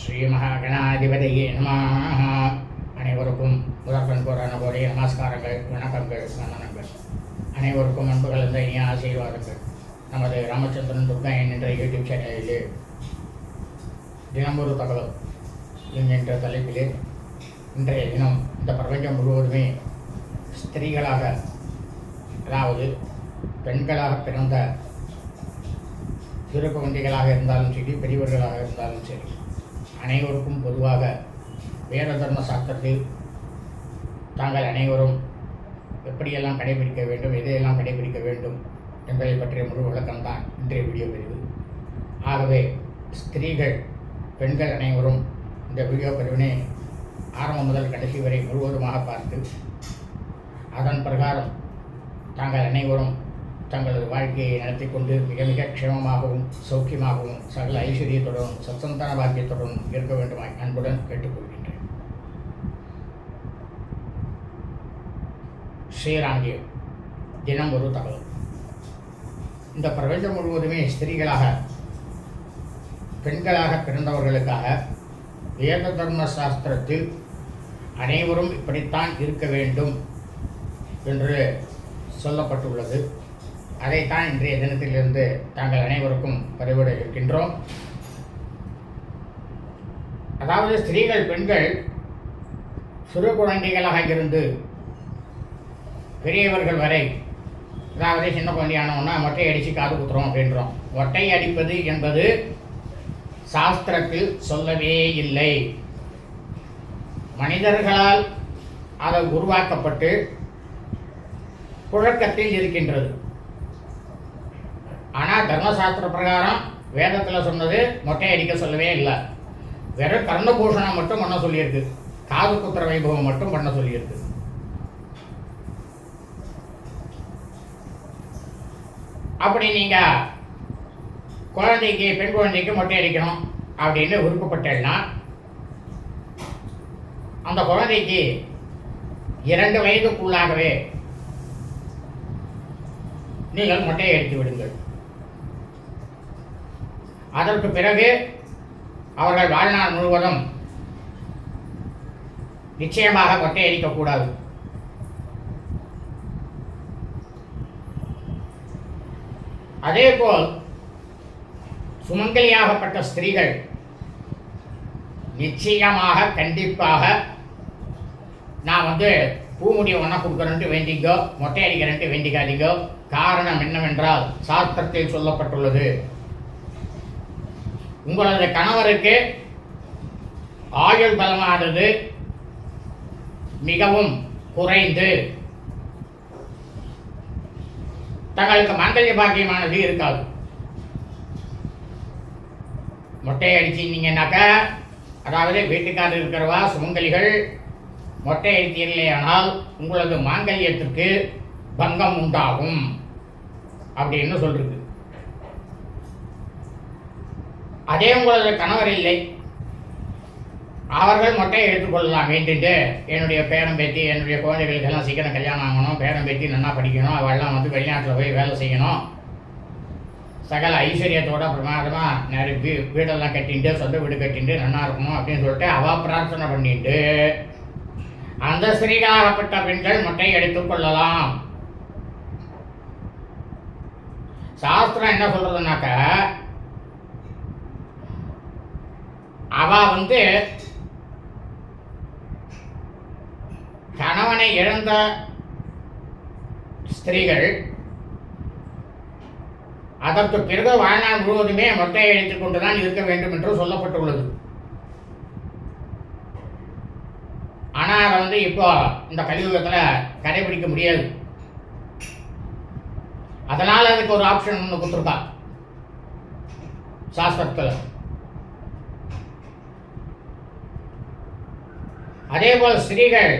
ஸ்ரீ மகாகணாதிபதியே நமः. அனைவருக்கும் முதற்கண் போரான போடைய நமஸ்காரங்கள் வணக்கங்கள் வந்தனங்கள் அனைவருக்கும் அன்புகள் இந்த இனிய ஆசீர்வாதங்கள். நமது ராமச்சந்திரன் துர்கா என்ற யூடியூப் சேனலிலே தினமொரு தகவல். என்கின்ற தலைப்பிலே இன்றைய தினம் இந்த பிரபஞ்சம் முழுவதுமே ஸ்திரீகளாக அதாவது பெண்களாக பிறந்த சிறு குழந்தைகளாக இருந்தாலும் சரி பெரியவர்களாக இருந்தாலும் சரி அனைவருக்கும் பொதுவாக வேத தர்ம சாஸ்திரத்தில் தாங்கள் அனைவரும் எப்படியெல்லாம் கடைபிடிக்க வேண்டும் எதையெல்லாம் கடைபிடிக்க வேண்டும் என்பதை பற்றிய முழு விளக்கம்தான் இன்றைய வீடியோ பதிவு. ஆகவே ஸ்திரீகள் பெண்கள் அனைவரும் இந்த வீடியோ பதிவினை ஆரம்பம் முதல் கடைசி வரை முழுவதுமாக பார்த்து அதன் பிரகாரம் தாங்கள் அனைவரும் தங்களது வாழ்க்கையை நடத்தி கொண்டு மிக மிக க்ஷேமமாகவும் சௌக்கியமாகவும் சகல ஐஸ்வர்யத்துடனும் சத்தந்தான பாக்கியத்துடனும் இருக்க வேண்டுமாய் அன்புடன் கேட்டுக்கொள்கின்றேன். ஸ்ரீராங்கே தினம் ஒரு தகவல். இந்த பிரபஞ்சம் முழுவதுமே ஸ்திரீகளாக பெண்களாக பிறந்தவர்களுக்காக வேத தர்ம சாஸ்திரத்தில் அனைவரும் இப்படித்தான் இருக்க வேண்டும் என்று சொல்லப்பட்டுள்ளது. அதைத்தான் இன்றைய தினத்திலிருந்து தாங்கள் அனைவருக்கும் பதிவிட இருக்கின்றோம். அதாவது ஸ்திரீகள் பெண்கள் சிறு குழந்தைகளாக இருந்து பெரியவர்கள் வரை அதாவது சின்ன குழந்தையானவொன்னா மொட்டை அடித்து காது குத்துறோம் அப்படின்றோம். ஒட்டை அடிப்பது என்பது சாஸ்திரத்தில் சொல்லவே இல்லை. மனிதர்களால் அதை உருவாக்கப்பட்டு புழக்கத்தில் இருக்கின்றது. ஆனால் தர்மசாஸ்திர பிரகாரம் வேதத்தில் சொன்னது மொட்டை அடிக்க சொல்லவே இல்லை. வெறும் கர்ணபூஷணம் மட்டும் பண்ண சொல்லியிருக்கு. காது குத்திர வைபவம் மட்டும் பண்ண சொல்லியிருக்கு. அப்படி நீங்கள் குழந்தைக்கு பெண் குழந்தைக்கு மொட்டை அடிக்கணும் அப்படின்னு விருப்பப்பட்டேன்னா அந்த குழந்தைக்கு இரண்டு வயதுக்குள்ளாகவே நீங்கள் மொட்டையை அடித்து விடுங்கள். அதற்கு பிறகு அவர்கள் வாழ்நாள் முழுவதும் நிச்சயமாக கொட்டையடிக்கக்கூடாது அதேபோல் சுமங்கலியாகப்பட்ட ஸ்திரீகள் நிச்சயமாக கண்டிப்பாக நான் வந்து பூமுடியை ஒன்றா கொடுக்குறேன்ட்டு வேண்டிக்கோ மொட்டை அடிக்கிறேன்ட்டு வேண்டிக்காதீங்கோ. காரணம் என்னவென்றால் சாஸ்திரத்தில் சொல்லப்பட்டுள்ளது. உங்களது கணவருக்கு ஆயுள் பலமானது மிகவும் குறைந்து தங்களுக்கு மாங்கல்ய பாக்கியமானது இருக்காது. மொட்டை அடிச்சிருந்தீங்கன்னாக்கா அதாவது வீட்டுக்காரர் இருக்கிறவா சுமங்கலிகள் மொட்டை அடித்தீர்களேயானால் உங்களது மாங்கல்யத்திற்கு பங்கம் உண்டாகும் அப்படின்னு சொல்றது. அதே உங்களது கணவர் இல்லை. அவர்கள் மொட்டையை எடுத்துக்கொள்ளலாம் வேண்டிட்டு என்னுடைய பேரன் பேத்தி என்னுடைய குழந்தைகளுக்கு எல்லாம் சீக்கிரம் கல்யாணம் ஆகணும் பேரன் பேத்தி நல்லா படிக்கணும் அவெல்லாம் வந்து வெளிநாட்டில் போய் வேலை செய்யணும். சகல ஐஸ்வர்யத்தோட பிரமாதமாக நிறைய வீ வீடெல்லாம் கட்டிட்டு சொந்த வீடு கட்டிட்டு நல்லா இருக்கணும் அப்படின்னு சொல்லிட்டு அவள் பிரார்த்தனை பண்ணிட்டு அந்த ஸ்திரீகளாகப்பட்ட பெண்கள் மொட்டை எடுத்துக்கொள்ளலாம் சாஸ்திரம் என்ன சொல்கிறதுனாக்கா அவ வந்து கணவனை இழந்த ஸ்திரீகள் அதற்கு பிறகு வாழ்நாள் முழுவதுமே மொட்டை அடித்துக் கொண்டுதான் இருக்க வேண்டும் என்று சொல்லப்பட்டுள்ளது. ஆனால் அதை வந்து இப்போ இந்த கலியுகத்தில் கடைபிடிக்க முடியாது. அதனால் அதுக்கு ஒரு ஆப்ஷன் ஒன்று கொடுத்துருக்கா. சாஸ்திரத்தில். அதேபோல் ஸ்திரீகள்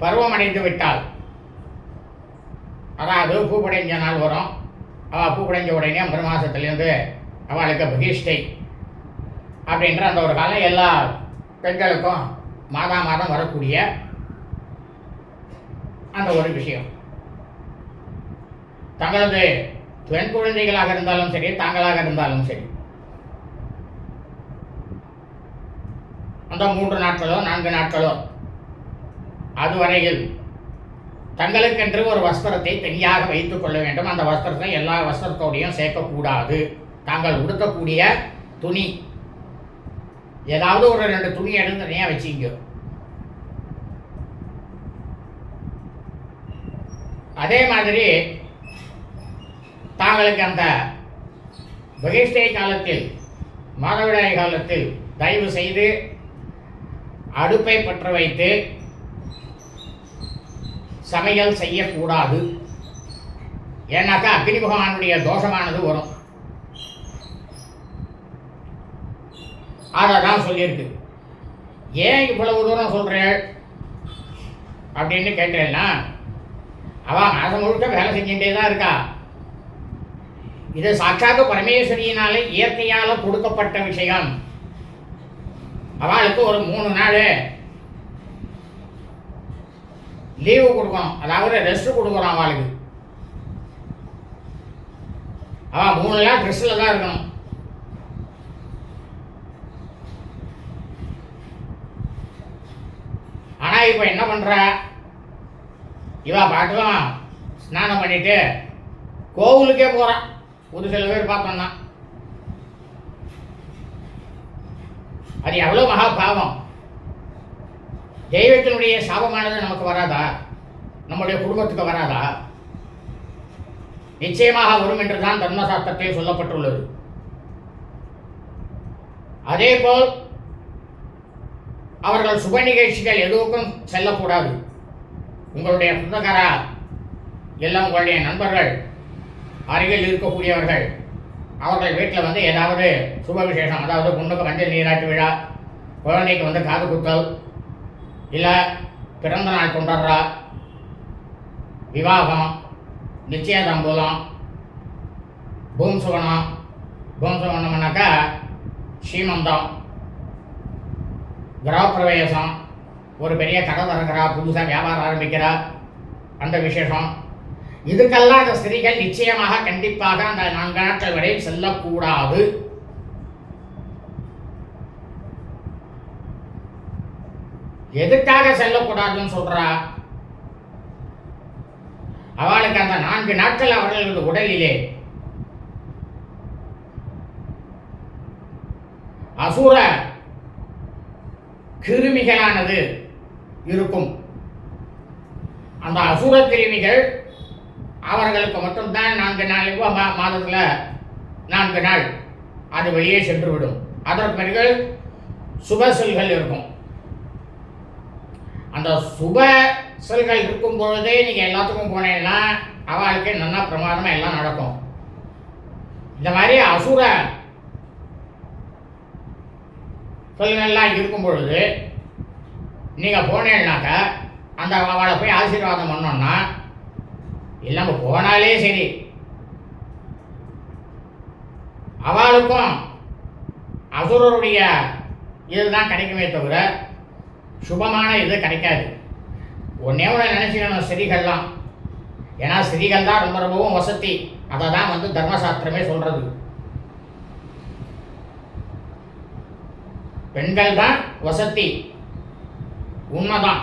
பருவமடைந்து விட்டால். அதாவது பூப்படைஞ்ச நாள் வரும். அவள் பூப்படைஞ்ச உடனே அப்புறம் மாதத்துலேருந்து அவளுக்கு பகிஷ்டை அப்படின்ற அந்த ஒரு காலம் எல்லா பெண்களுக்கும் மாதா மாதம் வரக்கூடிய அந்த ஒரு விஷயம். தங்களது பெண் குழந்தைகளாக இருந்தாலும் சரி தாங்களாக இருந்தாலும் சரி அந்த மூன்று நாட்களோ நான்கு நாட்களோ. அதுவரையில் தங்களுக்கென்று ஒரு வஸ்திரத்தை தனியாக வைத்துக் கொள்ள வேண்டும். அந்த வஸ்திரத்தை எல்லா வஸ்திரத்தோடையும் சேர்க்கக்கூடாது. தாங்கள் உடுத்தக்கூடிய துணி. ஏதாவது ஒரு ரெண்டு துணி எடுத்து தனியாக வச்சுங்க. அதே மாதிரி தாங்களுக்கு அந்த பகிஷ்டை காலத்தில் மாதவிடாய் காலத்தில் தயவு செய்து அடுப்பை பற்ற வைத்து சமையல் செய்யக்கூடாது. ஏன்னாக்கா அக்னி பகவானுடைய தோஷமானது வரும். அதை தான் சொல்லியிருக்கு. ஏன் இவ்வளவு தூரம் சொல்கிறேன் அப்படின்னு கேட்டேன்னா அவன் மாதம் முழுக்க வேலை செஞ்சுட்டே தான் இருக்கா. இது சாட்சாத்து பரமேஸ்வரியினால இயற்கையால் கொடுக்கப்பட்ட விஷயம். அவளுக்கு ஒரு மூணு நாள் லீவு கொடுக்கணும். அதாவது ரெஸ்ட் கொடுக்குறோம் அவளுக்கு. அவள் மூணு நாள் ட்ரெஸ்ஸில் தான் இருக்கணும். ஆனால் இப்போ என்ன பண்ணுறா இவா பாட்டுலாம் ஸ்நானம் பண்ணிட்டு கோவிலுக்கே போகிறான் ஒரு சில பேர் பார்த்தோம்னா அது எவ்வளோ மகா பாவம்? தெய்வத்தினுடைய சாபமானது நமக்கு வராதா? நம்முடைய குடும்பத்துக்கு வராதா? நிச்சயமாக வரும் என்று தான் தர்மசாஸ்திரத்தில் சொல்லப்பட்டுள்ளது. அதேபோல் அவர்கள் சுப நிகழ்ச்சிகள் எதுவுக்கும் செல்லக்கூடாது. உங்களுடைய சொந்தக்காரா? எல்லாம் உங்களுடைய நண்பர்கள்? அருகில் இருக்கக்கூடியவர்கள்? அவர்கள் வீட்டில் வந்து ஏதாவது சுப விசேஷம் அதாவது பொண்ணுக்கு மஞ்சள் நீராட்டு விழா குழந்தைக்கு வந்து காது குத்தல் இல்லை பிறந்த நாள் கொண்டாடுறா விவாகம் நிச்சயதாம்பூலம் பூம்சுவனம் பூம்சுவனம்னாக்கா ஸ்ரீமந்தம் கிரகப்பிரவேசம் ஒரு பெரிய கடை திறக்கிறா புதுசாக வியாபாரம் ஆரம்பிக்கிறா அந்த விசேஷம். இதுக்கெல்லாம் அந்த ஸ்திரீகள் நிச்சயமாக கண்டிப்பாக அந்த நான்கு நாட்கள் வரை செல்லக்கூடாது. எதுக்காக செல்லக்கூடாதுன்னு சொல்றா? அவளுக்கு அந்த நான்கு நாட்கள் அவர்களது உடலிலே. அசுர கிருமிகளானது இருக்கும். அந்த அசுர கிருமிகள் அவர்களுக்கு மட்டும்தான் நான்கு நாள் மா- மாதத்தில் நான்கு நாள் அது வெளியே சென்று விடும் அதற்கு பிறகு சுப செல்கள் இருக்கும். அந்த சுப செல்கள் இருக்கும் பொழுதே நீங்கள் எல்லாத்துக்கும் போனீங்கன்னா அவளுக்கு நல்லா பிரமாதமாக எல்லாம் நடக்கும். இந்த மாதிரி அசுர செல்கள்லாம் இருக்கும் பொழுது நீங்கள் போனேன்னாக்கா அந்த அவளை போய் ஆசீர்வாதம் இல்லை இல்லாம போனாலே சரி. அவளுக்கும் அசுரருடைய இதுதான் கிடைக்குமே தவிர சுபமான இது கிடைக்காது. ஒன்னே ஒன்று நினச்சிக்கணும் ஸ்திரீகள்லாம். ஏன்னா ஸ்திரீகள் தான் ரொம்ப ரொம்பவும் வசதி. அதை தான் வந்து தர்மசாஸ்திரமே சொல்றது. பெண்கள் தான் வசதி. உண்மைதான்.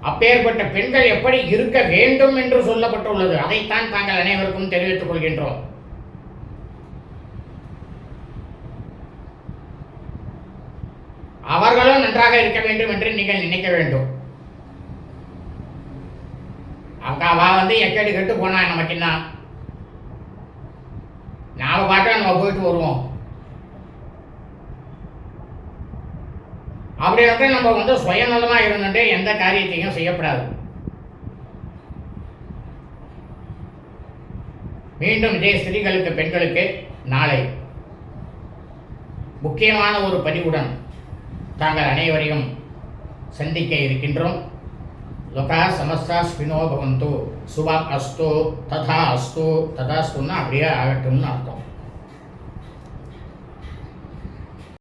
அப்பேற்பட்ட பெண்கள் எப்படி இருக்க வேண்டும் என்று சொல்லப்பட்டுள்ளது. அதைத்தான் தாங்கள் அனைவருக்கும் தெரிவித்துக் கொள்கின்றோம். அவர்களும் நன்றாக இருக்க வேண்டும் என்று நீங்கள் நினைக்க வேண்டும். அவங்க அவ வந்து எக்கடி கெட்டு போனா நமக்கு என்ன? நாம பாட்டா நம்ம போயிட்டு வருவோம். அப்படி நம்ம வந்து சுயநலமா இருந்துட்டு எந்த காரியத்தையும் செய்யப்படாது. மீண்டும் இதே ஸ்திரீகளுக்கு பெண்களுக்கு நாளை. முக்கியமான ஒரு பதிவுடன் தாங்கள் அனைவரையும் சந்திக்க இருக்கின்றோம். லொகா சமஸ்தா ஸ்பினோ பவந்து. சுபம் அஸ்து ததா அஸ்து ததாஸ்துன்னா அப்படியே ஆகட்டும்னு அர்த்தம்.